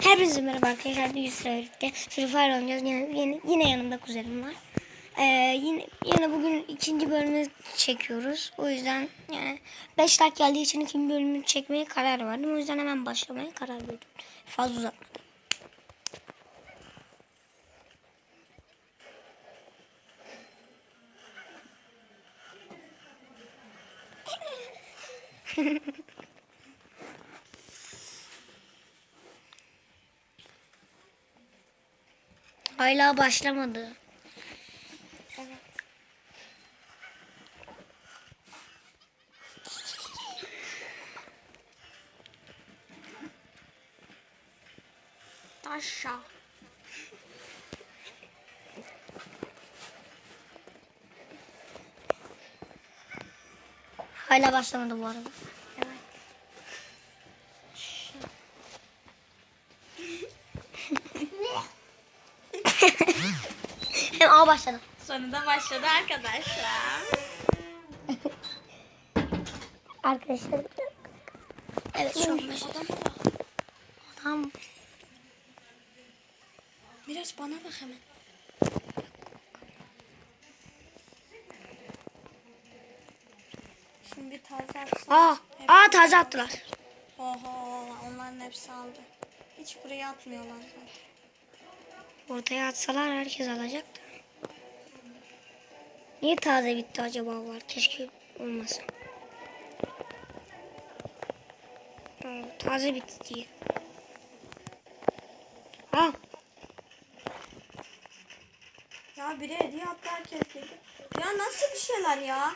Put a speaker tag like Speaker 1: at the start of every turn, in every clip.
Speaker 1: Hepinize merhaba arkadaşlar. Bir yüzle birlikte Free Fire oynayacağız. Yine, yine, yine yanımda kuzenim var. Ee, yine, yine bugün ikinci bölümü çekiyoruz. O yüzden yani 5 dakika geldiği için ikinci bölümü çekmeye karar verdim. O yüzden hemen başlamaya karar verdim. Fazla uzatmadım. Hala başlamadı.
Speaker 2: Taşa.
Speaker 1: Hala başlamadı bu arada.
Speaker 2: Evet.
Speaker 1: Hem A başladı.
Speaker 2: Sonunda başladı arkadaşlar.
Speaker 1: Arkadaşlar. Evet şu an başladı. Tamam.
Speaker 2: Biraz bana bak hemen. Şimdi taze atsam.
Speaker 1: Aa, aa taze attılar.
Speaker 2: Oho onların hepsi aldı. Hiç buraya atmıyorlar zaten.
Speaker 1: Ortaya atsalar herkes alacaktı. Niye taze bitti acaba var? Keşke olmasa. Aa, taze bitti diye. Ha,
Speaker 2: Ya biri hediye attı herkes dedi. Ya nasıl bir şeyler ya?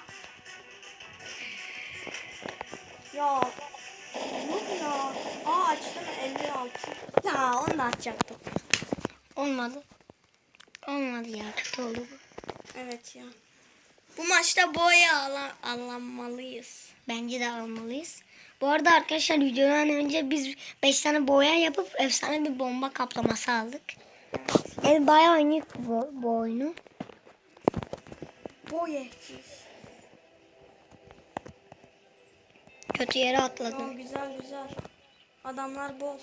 Speaker 2: Ya. Yok ya. Aa açtım 56. Ya onu da açacaktım.
Speaker 1: olmadı. Olmadı ya kötü oldu bu.
Speaker 2: Evet ya. Bu maçta boya ala- alınmalıyız.
Speaker 1: Bence de almalıyız. Bu arada arkadaşlar videodan önce biz 5 tane boya yapıp efsane bir bomba kaplaması aldık. Yani bayağı oynuyor bu, bu oyunu.
Speaker 2: Boya.
Speaker 1: Kötü yere
Speaker 2: Aa,
Speaker 1: atladım.
Speaker 2: güzel güzel. Adamlar bol.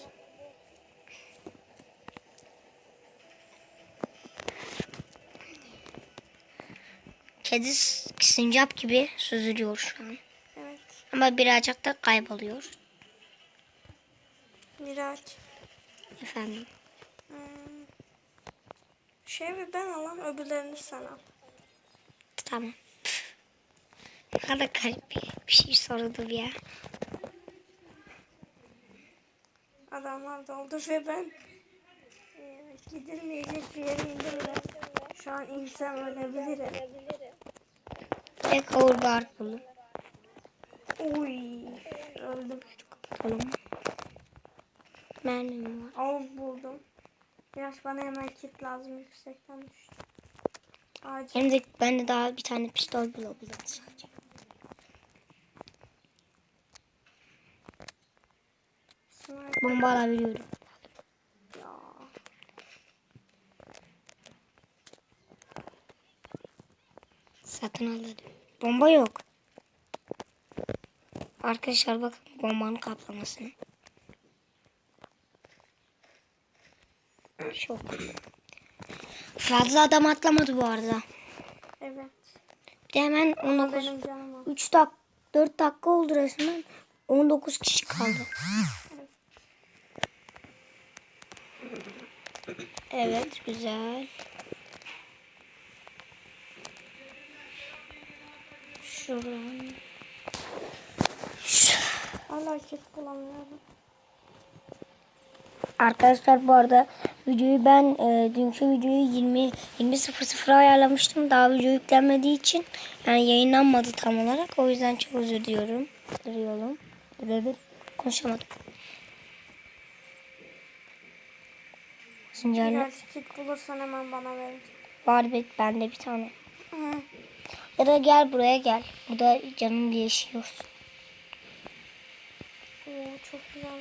Speaker 1: Kedi sincap gibi süzülüyor şu an.
Speaker 2: Evet.
Speaker 1: Ama birazcık da kayboluyor.
Speaker 2: Miraç.
Speaker 1: Efendim.
Speaker 2: Hmm. Şey mi ben alam öbürlerini sen al.
Speaker 1: Tamam. Ne kadar garip bir, şey soruldu ya.
Speaker 2: Adamlar doldu ve ben e, gidilmeyecek bir yere indirler. Şu an insem ölebilirim.
Speaker 1: Ve kavurgar bulun.
Speaker 2: Uy. Öldüm.
Speaker 1: Kapatalım. Mermim var.
Speaker 2: Av buldum. Biraz bana hemen kit lazım yüksekten düştü. Acil.
Speaker 1: Hem de ben de daha bir tane pistol bulabilirim sadece. Bomba alabiliyorum.
Speaker 2: ya.
Speaker 1: Satın aldım. Bomba yok. Arkadaşlar bakın bombanın kaplamasını. Çok. Fazla adam atlamadı bu arada.
Speaker 2: Evet.
Speaker 1: Bir de hemen 19,
Speaker 2: Benim canım al.
Speaker 1: 3 dak 4 dakika oldu resmen. 19 kişi kaldı. Evet güzel. Şuradan.
Speaker 2: Hala kit bulamıyorum.
Speaker 1: Arkadaşlar bu arada videoyu ben e, dünkü videoyu 20 20.00'a ayarlamıştım. Daha video yüklenmediği için yani yayınlanmadı tam olarak. O yüzden çok özür diliyorum. Diliyorum. Böyle konuşamadım. Sincarlı
Speaker 2: Miraç kit bulursan hemen bana ver.
Speaker 1: var bende bir tane.
Speaker 2: Hı.
Speaker 1: Ya da gel buraya gel. Burada canım bir yaşıyor.
Speaker 2: Oo, çok güzel.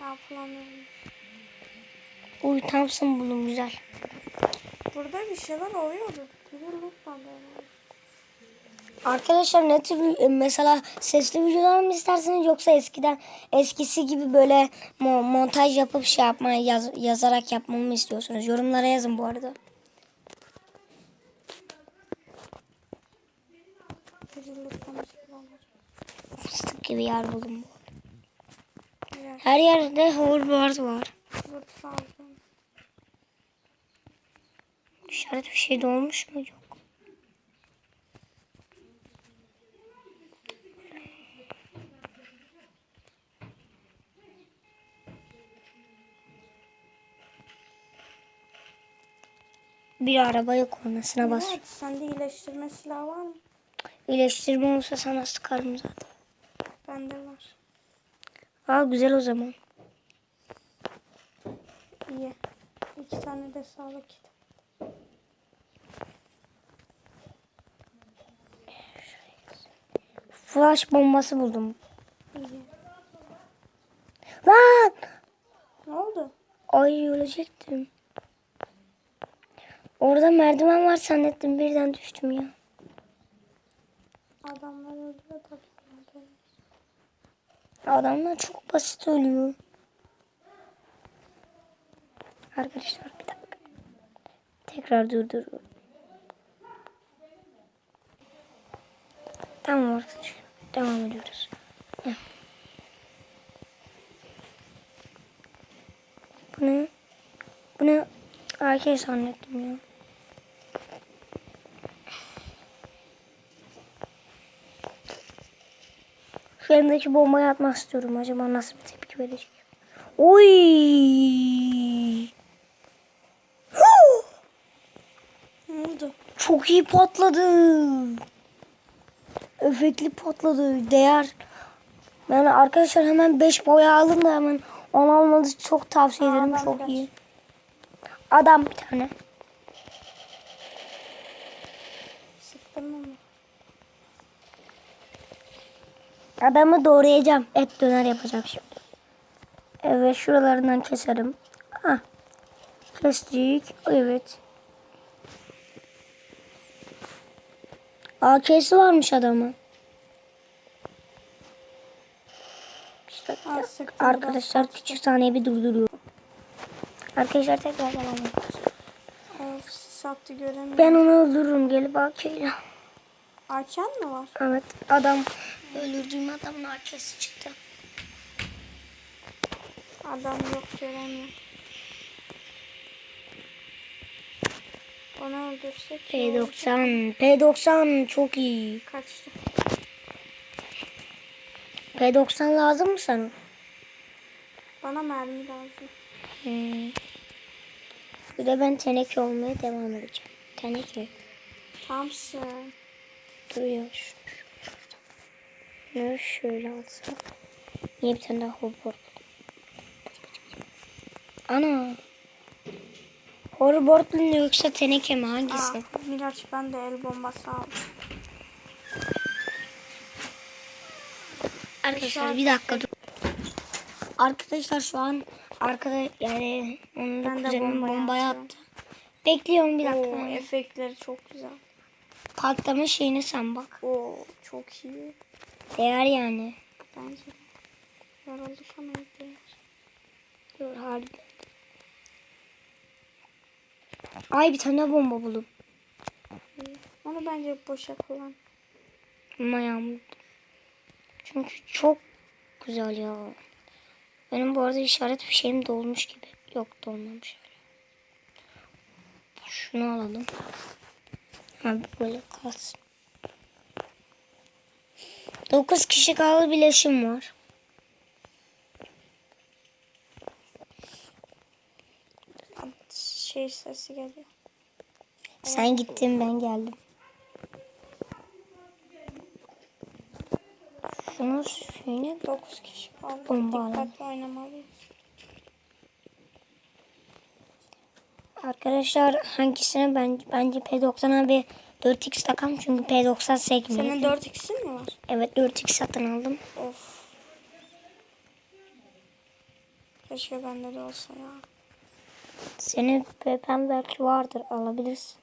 Speaker 2: Ya bulamıyorum.
Speaker 1: Uy Thompson bulun güzel.
Speaker 2: Burada bir şeyler oluyordu.
Speaker 1: Arkadaşlar ne tür e, mesela sesli videolar mı istersiniz yoksa eskiden eskisi gibi böyle mo- montaj yapıp şey yapmayı yaz- yazarak yapmamı mı istiyorsunuz? Yorumlara yazın bu arada. Gibi yer buldum.
Speaker 2: Evet.
Speaker 1: Her yerde hoverboard var. İşaret bir şey de olmuş mu? Yok. Bir arabaya kornasına bas.
Speaker 2: Evet, sende iyileştirme silahı var mı?
Speaker 1: İyileştirme olsa sana sıkarım zaten. Aa güzel o zaman.
Speaker 2: İyi. İki tane de sağlık kitap.
Speaker 1: Flash bombası buldum.
Speaker 2: İyi.
Speaker 1: Lan!
Speaker 2: Ne oldu?
Speaker 1: Ay ölecektim. Orada merdiven var zannettim birden düştüm ya.
Speaker 2: Adamlar öldü tabii.
Speaker 1: Adamlar çok basit ölüyor. Arkadaşlar bir dakika. Tekrar durduruyorum. Tamam arkadaşlar. Devam ediyoruz. Heh. Bu ne? Bu ne? AK zannettim ya. Şu elimdeki bombayı atmak istiyorum. Acaba nasıl bir tepki verecek? Oy!
Speaker 2: Ne oldu?
Speaker 1: Çok iyi patladı. Efektli patladı. Değer. Yani arkadaşlar hemen 5 boya alın da hemen onu almanızı çok tavsiye
Speaker 2: Aa,
Speaker 1: ederim. Çok iyi. Adam bir tane.
Speaker 2: Sıktın mı?
Speaker 1: Adamı doğrayacağım. Et döner yapacağım şimdi. Evet şuralarından keserim. Ah. Kestik. Evet. AK'si varmış adamın. İşte arkadaşlar küçük saniye bir durduruyor. Arkadaşlar tekrar devam
Speaker 2: sattı göremiyorum.
Speaker 1: Ben onu öldürürüm gelip AK'yle.
Speaker 2: Arken mi var?
Speaker 1: Evet adam öldürdüğüm adamın AK'si çıktı.
Speaker 2: Adam yok göremiyorum. Onu öldürsek iyi olur.
Speaker 1: P90. P90 çok iyi.
Speaker 2: kaçtı.
Speaker 1: P90 lazım mı sana?
Speaker 2: Bana mermi lazım.
Speaker 1: Hmm. Bir de ben teneke olmaya devam edeceğim. Teneke
Speaker 2: Thompson.
Speaker 1: duruyor. Ne şöyle alsam. Niye bir tane daha hoverboard? Ana. Hoverboard mu yoksa teneke mi hangisi?
Speaker 2: Aa, Miraç ben de el bombası aldım.
Speaker 1: Arkadaşlar bir dakika dur. Arkadaşlar şu an arkada yani onun da
Speaker 2: Ben de bombayı atıyorum.
Speaker 1: attı. Bekliyorum bir
Speaker 2: Oo,
Speaker 1: dakika.
Speaker 2: efektleri çok güzel.
Speaker 1: Patlama şeyine sen bak.
Speaker 2: Oo, çok iyi.
Speaker 1: Değer yani.
Speaker 2: Bence. Yorulduk ama iyi.
Speaker 1: Dur harbiden. Ay bir tane bomba buldum.
Speaker 2: Onu bence boşa kullan.
Speaker 1: Ama yağmur. Çünkü çok güzel ya. Benim bu arada işaret fişeğim dolmuş gibi. Yok dolmamış. Şunu alalım. Abi böyle kalsın. 9 kişi kaldı bileşim var.
Speaker 2: Şey sesi geliyor.
Speaker 1: Sen gittin ben geldim. Şunu şöyle
Speaker 2: 9 kişi kaldı.
Speaker 1: Bomba.
Speaker 2: Dikkatli oynamalıyız.
Speaker 1: Arkadaşlar hangisine ben bence P90'a bir 4x takam çünkü P90 sekmiyor.
Speaker 2: Senin 4x'in mi var?
Speaker 1: Evet 4x satın aldım.
Speaker 2: Of. Keşke bende de olsa ya.
Speaker 1: Senin PP'm belki vardır alabilirsin.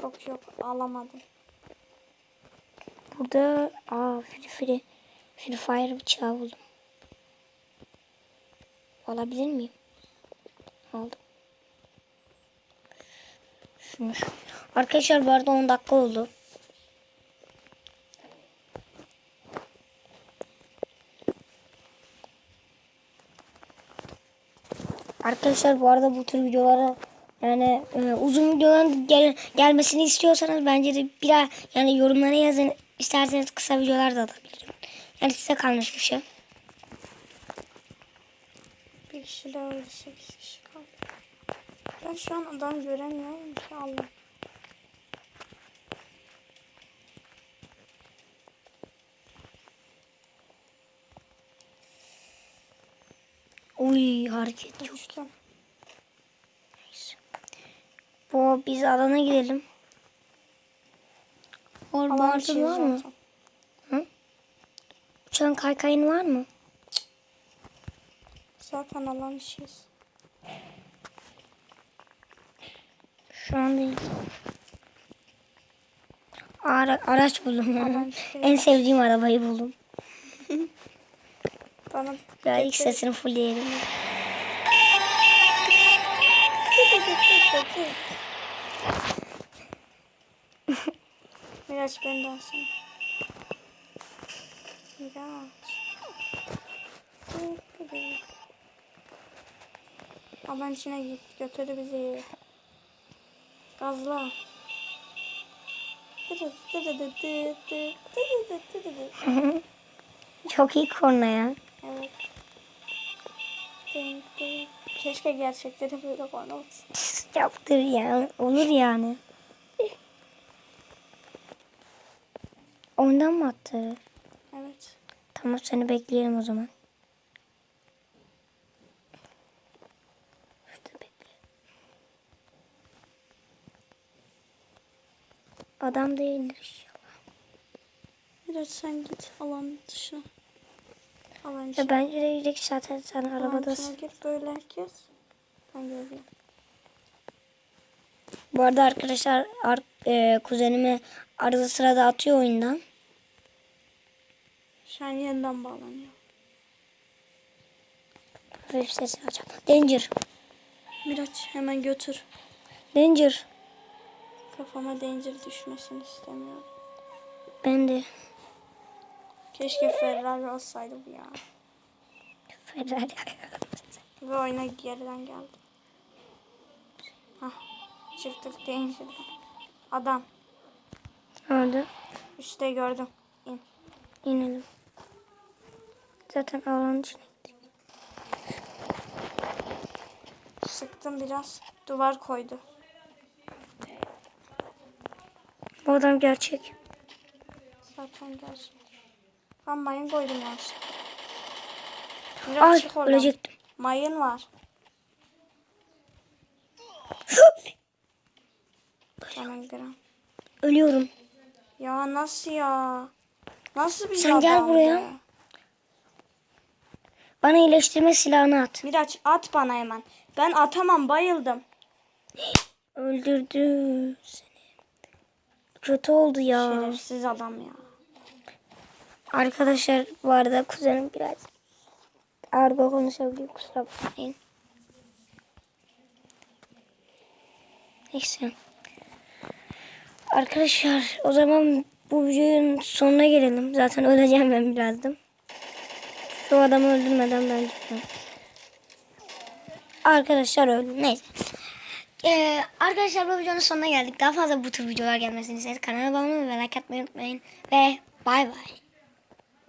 Speaker 2: Çok yok alamadım.
Speaker 1: burada aa Free Free Free Fire bıçağı buldum. Alabilir miyim? Aldım. Şunu şu- Arkadaşlar bu arada 10 dakika oldu. Arkadaşlar bu arada bu tür videolara yani e, uzun videoların gel, gelmesini istiyorsanız bence de biraz yani yorumlara yazın. İsterseniz kısa videolar da atabilirim. Yani size kalmış bir şey.
Speaker 2: Bir kişi daha öldü. Sekiz kişi kaldı. Ben şu an adam göremiyorum ki Allah.
Speaker 1: Uy hareket yok.
Speaker 2: Düştüm.
Speaker 1: Bu biz alana gidelim. Orada
Speaker 2: Alan
Speaker 1: var mı?
Speaker 2: zaten.
Speaker 1: Uçan kaykayın var mı?
Speaker 2: Zaten alan işiyiz.
Speaker 1: Şu an değil. Ara, araç buldum.
Speaker 2: Araç
Speaker 1: en sevdiğim arabayı buldum.
Speaker 2: Bana
Speaker 1: Ya ilk sesini fullleyelim.
Speaker 2: Miraç beni de alsana. Miraç. Alan içine git. Götür bizi. Gazla.
Speaker 1: Çok iyi korna ya.
Speaker 2: Evet. Keşke gerçekleri böyle konu olsun.
Speaker 1: Yaptır ya. Olur yani. Ondan mı attı?
Speaker 2: Evet.
Speaker 1: Tamam seni bekleyelim o zaman. Adam değildir inşallah.
Speaker 2: Miraç sen git alan dışına. Alan
Speaker 1: Ya de direkt zaten sen arabadasın.
Speaker 2: gir böyle herkes. Ben görüyorum.
Speaker 1: Bu arada arkadaşlar ar- e, kuzenimi arada sırada atıyor oyundan.
Speaker 2: Şu an yeniden bağlanıyor.
Speaker 1: Hafif sesi açalım. Danger.
Speaker 2: Miraç hemen götür.
Speaker 1: Danger.
Speaker 2: Kafama danger düşmesini istemiyorum.
Speaker 1: Ben de
Speaker 2: Keşke Ferrari olsaydı bu ya.
Speaker 1: Ferrari.
Speaker 2: Ve oyuna geriden geldi. Hah. Çıktık danger'dan. Adam.
Speaker 1: Orada
Speaker 2: Üstte gördüm. İn.
Speaker 1: inelim. Zaten alanın içine gittik.
Speaker 2: Sıktım biraz. Duvar koydu.
Speaker 1: Bu adam gerçek.
Speaker 2: Zaten gerçek. Ben mayın koydum yanlışlıkla. Miraç
Speaker 1: Ay
Speaker 2: çık oradan.
Speaker 1: ölecektim.
Speaker 2: Mayın var. Tamam gram.
Speaker 1: Ölüyorum.
Speaker 2: Ya nasıl ya? Nasıl bir
Speaker 1: Sen gel
Speaker 2: adamdı?
Speaker 1: buraya. Bana iyileştirme silahını at.
Speaker 2: Miraç at bana hemen. Ben atamam bayıldım.
Speaker 1: Öldürdü seni. Kötü oldu ya.
Speaker 2: Şerefsiz adam ya.
Speaker 1: Arkadaşlar bu arada kuzenim biraz argo konuşabiliyor kusura bakmayın. Neyse. Arkadaşlar o zaman bu videonun sonuna gelelim. Zaten öleceğim ben birazdan. Şu adamı öldürmeden ben gitmem. Arkadaşlar öldüm. Neyse. Ee, arkadaşlar bu videonun sonuna geldik. Daha fazla bu tür videolar gelmesini isterseniz kanala abone olmayı ve like atmayı unutmayın. Ve bay bay.